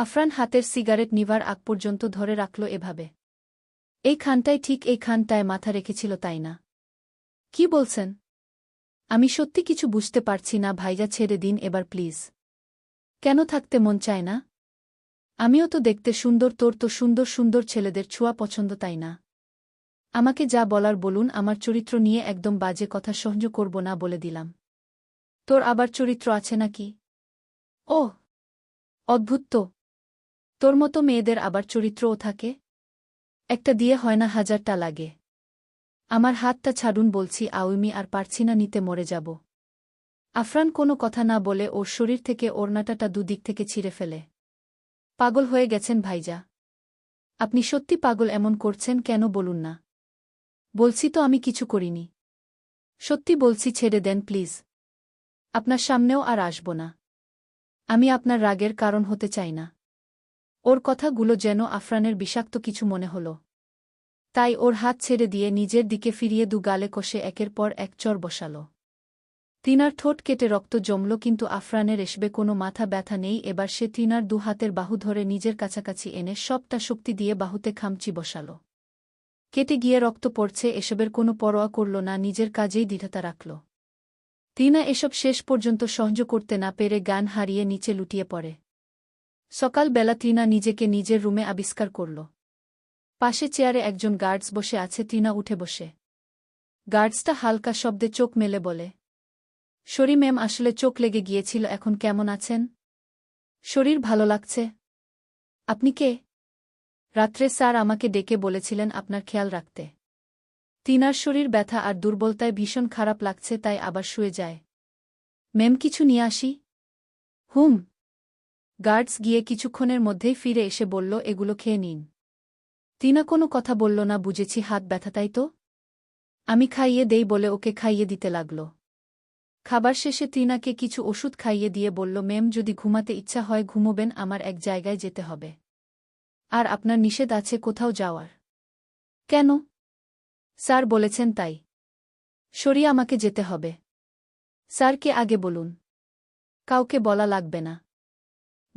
আফরান হাতের cigarette never আগ পর্যন্ত ধরে রাখল এভাবে। এই খানটায় ঠিক এই খানটায় মাথা রেখেছিল তাই না। কি বলছেন? আমি সত্যি কিছু বুঝতে পারছি না ভাইজা, ছেড়ে দিন এবার প্লিজ। কেন থাকতে মন চায় না? আমিও তো দেখতে সুন্দর, তোর তো সুন্দর সুন্দর ছেলেদের ছোঁয়া পছন্দ তাই না। আমাকে যা বলার বলুন, আমার চরিত্র নিয়ে একদম বাজে কথা সহ্য করব না বলে দিলাম। তোর আবার চরিত্র আছে নাকি? ও অদ্ভুত তো। তোর মতো মেয়েদের আবার চরিত্রও থাকে? একটা দিয়ে হয় না হাজারটা লাগে। আমার হাতটা ছাড়ুন বলছি, আউমি, আর পারছি না নিতে মরে যাব। আফরান কোনো কথা না বলে ওর শরীর থেকে ওড়নাটাটা দুদিক থেকে ছিঁড়ে ফেলে। পাগল হয়ে গেছেন ভাইজা। আপনি সত্যি পাগল এমন করছেন কেন বলুন না। বলছি তো আমি কিছু করিনি। সত্যি বলছি ছেড়ে দেন, প্লিজ। আপনার সামনেও আর আসব না। আমি আপনার রাগের কারণ হতে চাই না। ওর কথাগুলো যেন আফরানের বিষাক্ত কিছু মনে হল। তাই ওর হাত ছেড়ে দিয়ে নিজের দিকে ফিরিয়ে দু গালে কষে একের পর এক চর বসাল। তিনার ঠোঁট কেটে রক্ত জমল কিন্তু আফরানের এসবে কোনো মাথা ব্যথা নেই, এবার সে তিনার দু হাতের বাহু ধরে নিজের কাছাকাছি এনে সবটা শক্তি দিয়ে বাহুতে খামচি বসাল। কেটে গিয়ে রক্ত পড়ছে, এসবের কোনো পরোয়া করল না, নিজের কাজেই দৃঢ়তা রাখল। তিনা এসব শেষ পর্যন্ত সহ্য করতে না পেরে গান হারিয়ে নিচে লুটিয়ে পড়ে। সকালবেলা ত্রিনা নিজেকে নিজের রুমে আবিষ্কার করল। পাশে চেয়ারে একজন গার্ডস বসে আছে ত্রিনা উঠে বসে। গার্ডসটা হালকা শব্দে চোখ মেলে বলে শরী ম্যাম, আসলে চোখ লেগে গিয়েছিল, এখন কেমন আছেন? শরীর ভালো লাগছে। আপনি কে? রাত্রে স্যার আমাকে ডেকে বলেছিলেন আপনার খেয়াল রাখতে। তিনার শরীর ব্যথা আর দুর্বলতায় ভীষণ খারাপ লাগছে, তাই আবার শুয়ে যায়। ম্যাম, কিছু নিয়ে আসি? হুম গার্ডস গিয়ে কিছুক্ষণের মধ্যেই ফিরে এসে বলল, এগুলো খেয়ে নিন। তিনা কোনো কথা বলল না, বুঝেছি, হাত ব্যথা, তাই তো? আমি খাইয়ে দেই, বলে ওকে খাইয়ে দিতে লাগল। খাবার শেষে তিনাকে কিছু ওষুধ খাইয়ে দিয়ে বলল মেম যদি ঘুমাতে ইচ্ছা হয়, ঘুমোবেন, আমার এক জায়গায় যেতে হবে। আর আপনার নিষেধ আছে, কোথাও যাওয়ার। কেন? স্যার বলেছেন তাই। সরিয়ে আমাকে যেতে হবে। স্যারকে আগে বলুন। কাউকে বলা লাগবে না।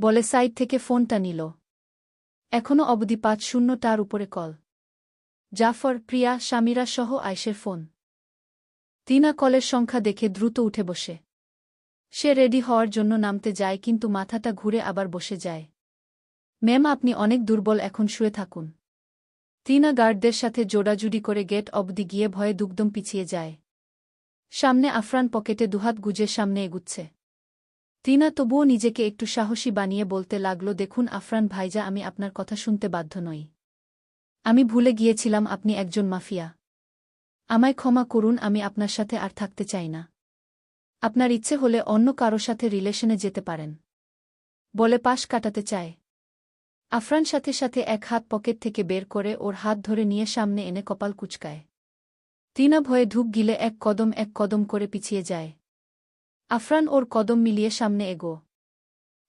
বলে সাইড থেকে ফোনটা নিল। এখনও অবধি পাঁচ শূন্য তার উপরে কল। জাফর, প্রিয়া স্বামীরা সহ আয়েশের ফোন। তিনা কলের সংখ্যা দেখে দ্রুত উঠে বসে। সে রেডি হওয়ার জন্য নামতে যায় কিন্তু মাথাটা ঘুরে আবার বসে যায়। ম্যাম, আপনি অনেক দুর্বল, এখন শুয়ে থাকুন। তিনা গার্ডদের সাথে জোড়াজুড়ি করে গেট অবধি গিয়ে ভয়ে দুগ্ধম পিছিয়ে যায়। সামনে আফরান পকেটে দুহাত গুজে সামনে এগুচ্ছে। তিনা তবুও নিজেকে একটু সাহসী বানিয়ে বলতে লাগল, দেখুন আফরান ভাইজা, আমি আপনার কথা শুনতে বাধ্য নই। আমি ভুলে গিয়েছিলাম আপনি একজন মাফিয়া। আমায় ক্ষমা করুন, আমি আপনার সাথে আর থাকতে চাই না। আপনার ইচ্ছে হলে অন্য কারও সাথে রিলেশনে যেতে পারেন। বলে পাশ কাটাতে চায়। আফরান সাথে সাথে এক হাত পকেট থেকে বের করে ওর হাত ধরে নিয়ে সামনে এনে কপাল কুচকায়। তিনা ভয়ে ধূপ গিলে এক কদম এক কদম করে পিছিয়ে যায়। আফরান ওর কদম মিলিয়ে সামনে এগো।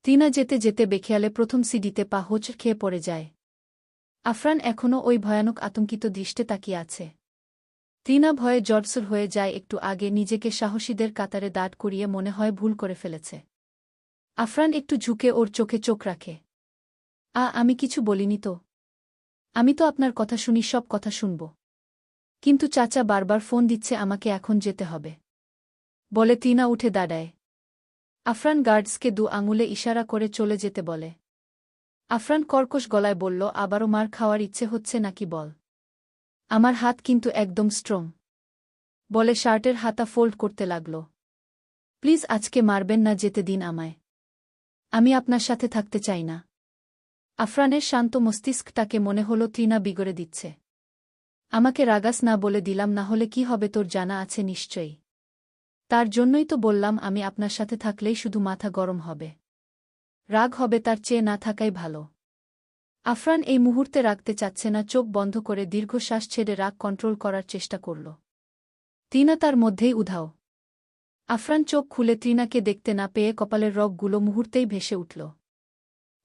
তিনা যেতে যেতে বেখেয়ালে প্রথম সিডিতে পা হোচ খেয়ে পড়ে যায়। আফরান এখনও ওই ভয়ানক আতঙ্কিত দৃষ্টে তাকিয়ে আছে। তিনা ভয়ে জর্সর হয়ে যায় একটু আগে নিজেকে সাহসীদের কাতারে দাঁড় করিয়ে মনে হয় ভুল করে ফেলেছে। আফরান একটু ঝুঁকে ওর চোখে চোখ রাখে। আ, আমি কিছু বলিনি তো। আমি তো আপনার কথা শুনি, সব কথা শুনব। কিন্তু চাচা বারবার ফোন দিচ্ছে আমাকে এখন যেতে হবে। বলে তিনা উঠে দাঁড়ায়। আফরান গার্ডসকে দু আঙুলে ইশারা করে চলে যেতে বলে। আফরান কর্কশ গলায় বলল, আবারও মার খাওয়ার ইচ্ছে হচ্ছে নাকি বল? আমার হাত কিন্তু একদম স্ট্রং। বলে শার্টের হাতা ফোল্ড করতে লাগল। প্লিজ আজকে মারবেন না, যেতে দিন আমায়। আমি আপনার সাথে থাকতে চাই না। আফরানের শান্ত মস্তিষ্কটাকে মনে হল তৃণা বিগড়ে দিচ্ছে। আমাকে রাগাস না বলে দিলাম, না হলে কি হবে তোর জানা আছে নিশ্চয়ই। তার জন্যই তো বললাম আমি আপনার সাথে থাকলেই শুধু মাথা গরম হবে। রাগ হবে তার চেয়ে না থাকাই ভালো। আফরান এই মুহূর্তে রাখতে চাচ্ছে না, চোখ বন্ধ করে দীর্ঘশ্বাস ছেড়ে রাগ কন্ট্রোল করার চেষ্টা করল। তিনা তার মধ্যেই উধাও। আফরান চোখ খুলে তৃণাকে দেখতে না পেয়ে কপালের রগগুলো মুহূর্তেই ভেসে উঠল।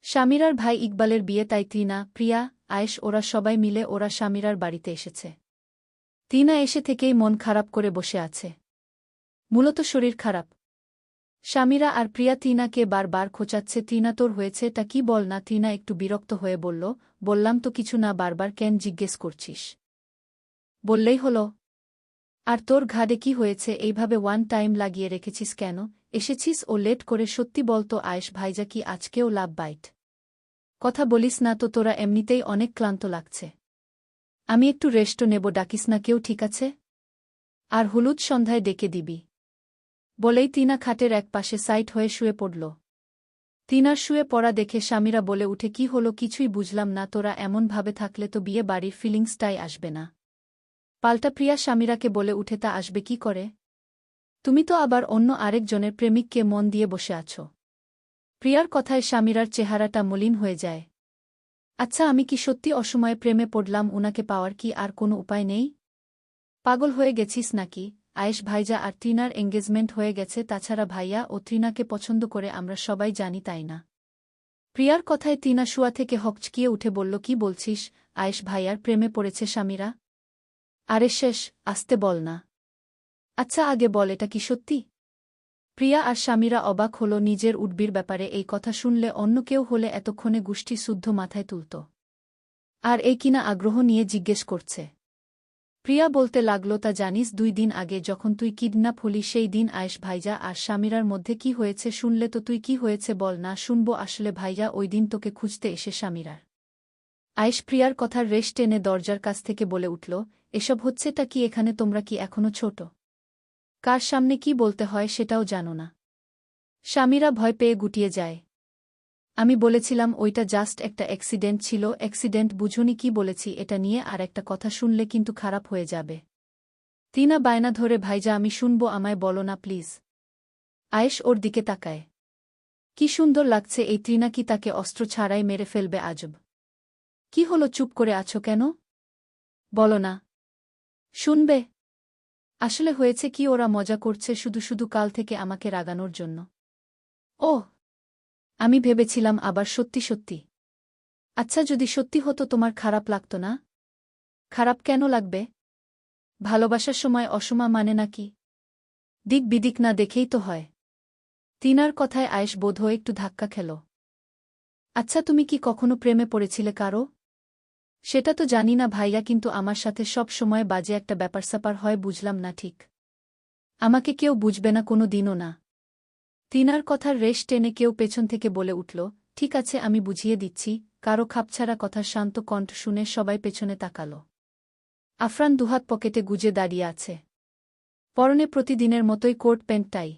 স্বামীরার ভাই ইকবালের বিয়ে তাই তিনা প্রিয়া, আয়েশ ওরা সবাই মিলে ওরা স্বামীরার বাড়িতে এসেছে। তিনা এসে থেকেই মন খারাপ করে বসে আছে। মূলত শরীর খারাপ। স্বামীরা আর প্রিয়া তিনাকে বারবার খোঁচাচ্ছে তিনা তোর হয়েছে তা কি বল না? তিনা একটু বিরক্ত হয়ে বলল, বললাম তো কিছু না, বারবার কেন জিজ্ঞেস করছিস? বললেই হল, আর তোর ঘাড়ে কি হয়েছে? এইভাবে ওয়ান টাইম লাগিয়ে রেখেছিস কেন? এসেছিস ও লেট করে সত্যি বলতো আয়েশ ভাইজা কি আজকেও লাভ বাইট কথা বলিস না তো, তোরা এমনিতেই অনেক ক্লান্ত লাগছে। আমি একটু রেস্টও নেব, ডাকিস না কেউ, ঠিক আছে? আর হলুদ সন্ধ্যায় ডেকে দিবি। বলেই তিনা খাটের এক পাশে সাইট হয়ে শুয়ে পড়ল। তিনার শুয়ে পড়া দেখে স্বামীরা বলে উঠে, কি হলো? কিছুই বুঝলাম না, তোরা এমনভাবে থাকলে তো বিয়ে বাড়ির ফিলিংসটাই আসবে না। পাল্টা প্রিয়া স্বামীরাকে বলে উঠে, তা আসবে কি করে? তুমি তো আবার অন্য আরেকজনের প্রেমিককে মন দিয়ে বসে আছো। প্রিয়ার কথায় স্বামীরার চেহারাটা মলিন হয়ে যায়। আচ্ছা আমি কি সত্যি অসময়ে প্রেমে পড়লাম? উনাকে পাওয়ার কি আর কোনো উপায় নেই? পাগল হয়ে গেছিস নাকি? আয়েশ ভাইজা আর ত্রিনার এঙ্গেজমেন্ট হয়ে গেছে, তাছাড়া ভাইয়া ও ত্রিনাকে পছন্দ করে আমরা সবাই জানি তাই না। প্রিয়ার কথায় তিনা শুয়া থেকে হকচকিয়ে উঠে বলল, কি বলছিস? আয়েশ ভাইয়ার প্রেমে পড়েছে স্বামীরা? আরে শেষ, আসতে বল না। আচ্ছা আগে বল, এটা কি সত্যি? প্রিয়া আর স্বামীরা অবাক হল নিজের উডবির ব্যাপারে, এই কথা শুনলে অন্য কেউ হলে এতক্ষণে গুষ্টি শুদ্ধ মাথায় তুলত। আর এই কিনা আগ্রহ নিয়ে জিজ্ঞেস করছে। প্রিয়া বলতে লাগল, তা জানিস, দুই দিন আগে যখন তুই কিডন্যাপ হলি, সেই দিন আয়েস ভাইজা আর স্বামীরার মধ্যে কি হয়েছে শুনলে তো তুই কি হয়েছে বল না, শুনব আসলে ভাইজা ওই দিন তোকে খুঁজতে এসে স্বামীরার আয়েশ প্রিয়ার কথার রেশ টেনে দরজার কাছ থেকে বলে উঠল, এসব হচ্ছেটা কি, এখানে তোমরা কি এখনও ছোট? কার সামনে কি বলতে হয় সেটাও জানো না। স্বামীরা ভয় পেয়ে গুটিয়ে যায়। আমি বলেছিলাম ওইটা জাস্ট একটা অ্যাক্সিডেন্ট ছিল। অ্যাক্সিডেন্ট বুঝুনি কি বলেছি, এটা নিয়ে আর একটা কথা শুনলে কিন্তু খারাপ হয়ে যাবে। তিনা বায়না ধরে, ভাইজা, আমি শুনব, আমায় বলো না প্লিজ আয়েশ ওর দিকে তাকায়। কি সুন্দর লাগছে এই ত্রিনা কি তাকে অস্ত্র ছাড়াই মেরে ফেলবে আজব। কি হলো, চুপ করে আছো কেন? বলো না। শুনবে? আসলে হয়েছে কি, ওরা মজা করছে শুধু শুধু কাল থেকে আমাকে রাগানোর জন্য। ও আমি ভেবেছিলাম আবার সত্যি সত্যি। আচ্ছা যদি সত্যি হতো তোমার খারাপ লাগত না? খারাপ কেন লাগবে? ভালোবাসার সময় অসমা মানে নাকি দিক বিদিক না দেখেই তো হয়। তিনার কথায় আয়েশ বোধ হয়ে একটু ধাক্কা খেল। আচ্ছা তুমি কি কখনো প্রেমে পড়েছিলে কারও? সেটা তো জানি না ভাইয়া, কিন্তু আমার সাথে সব সময় বাজে একটা ব্যাপার স্যাপার হয়, বুঝলাম না ঠিক। আমাকে কেউ বুঝবে না, কোনো দিনও না। তিনার কথার রেশ টেনে কেউ পেছন থেকে বলে উঠল, ঠিক আছে, আমি বুঝিয়ে দিচ্ছি। কারও খাপছাড়া কথার শান্ত কণ্ঠ শুনে সবাই পেছনে তাকাল। আফরান দুহাত পকেটে গুজে দাঁড়িয়ে আছে। পরনে প্রতিদিনের মতোই কোট, প্যান্ট, টাই।